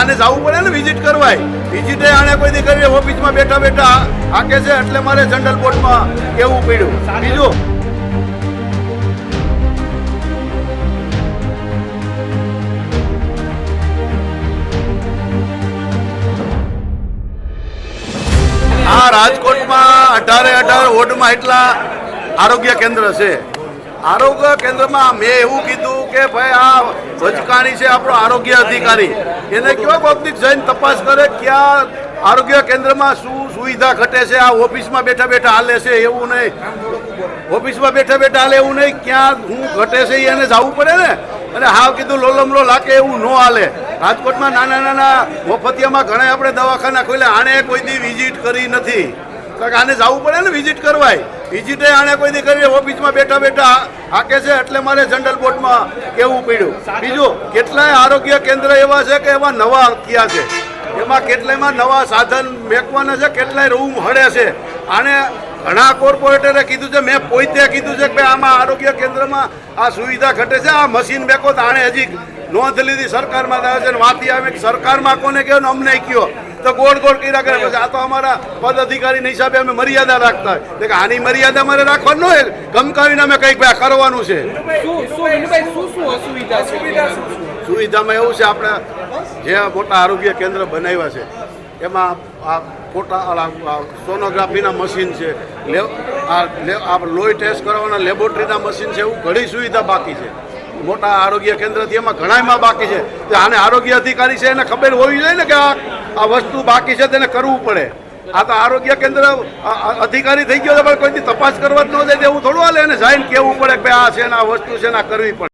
આને જવું પડે ને વિઝિટ કરવાય. વિઝિટે આને કોઈ દી કરી ઓફિસમાં બેઠા બેઠા હાકે છે એટલે મારે જનરલ બોર્ડમાં કેવું પડ્યું. બીજું? રાજકોટમાં અઢારે અઢાર વોર્ડમાં એટલા આરોગ્ય કેન્દ્ર છે. આરોગ્ય કેન્દ્રમાં મેં એવું કીધું કે ભાઈ, આ વચકાણી છે આપણો આરોગ્ય અધિકારી. એને કેવા પબ્લિક જઈને તપાસ કરે ક્યાં આરોગ્ય કેન્દ્રમાં શું સુવિધા ઘટે છે? આ ઓફિસમાં બેઠા બેઠા હાલે છે એવું નહીં. ઓફિસમાં બેઠા બેઠા હાલે એવું નહીં. ક્યાં શું ઘટે છે એને જવું પડે ને? અને હાવ કીધું, લોલમલો લાગે એવું ન હાલે. રાજકોટમાં નાના નાના મફતિયામાં ઘણા આપણે દવાખાના ખોલ્યા. આણે કોઈ દી વિઝિટ કરી નથી. કારણ આને જવું પડે ને વિઝિટ કરવાય. વિઝિટે આણે કોઈ દી કરી ઓફિસમાં બેઠા બેઠા હાકે છે એટલે મારે જનરલ બોર્ડમાં કેવું પડ્યું. બીજું, કેટલાય આરોગ્ય કેન્દ્ર એવા છે કે એવા નવા થયા છે. એમાં કેટલાયમાં નવા સાધન મેકવાના છે, કેટલાય રૂમ હડે છે. આને ઘણા કોર્પોરેટરે કીધું છે, મેં પોતે કીધું છે કે આમાં આરોગ્ય કેન્દ્રમાં આ સુવિધા ઘટે છે, આ મશીન મેકો તો આણે હજી નોંધ લીધી સરકારમાં થયો છે વાતી આવે સરકારમાં કોને કહ્યો અમને કયો તો ગોળ ગોળ કર્યા કરે. પછી આ તો અમારા પદ અધિકારીના હિસાબે અમે મર્યાદા રાખતા હોય. કે આની મર્યાદા મારે રાખવાનું હોય ગમકાવીને અમે કંઈક ભાઈ કરવાનું છે. સુવિધામાં એવું છે, આપણે જે મોટા આરોગ્ય કેન્દ્ર બનાવ્યા છે, એમાં આ આ સોનોગ્રાફીના મશીન છે આ લોહી ટેસ્ટ કરવાના લેબોરેટરીના મશીન છે, એવું ઘણી સુવિધા બાકી છે. મોટા આરોગ્ય કેન્દ્રથી એમાં ઘણાયમાં બાકી છે. આને આરોગ્ય અધિકારી છે, એને ખબર હોવી જોઈએ ને કે આ આ વસ્તુ બાકી છે તેને કરવું પડે. આ તો આરોગ્ય કેન્દ્ર અધિકારી થઈ ગયો છે, પણ કોઈથી તપાસ કરવા જ ન જાય એવું થોડું હાલે. એને સાઈન કહેવું પડે કે આ છે ને આ વસ્તુ છે ને આ કરવી પડે.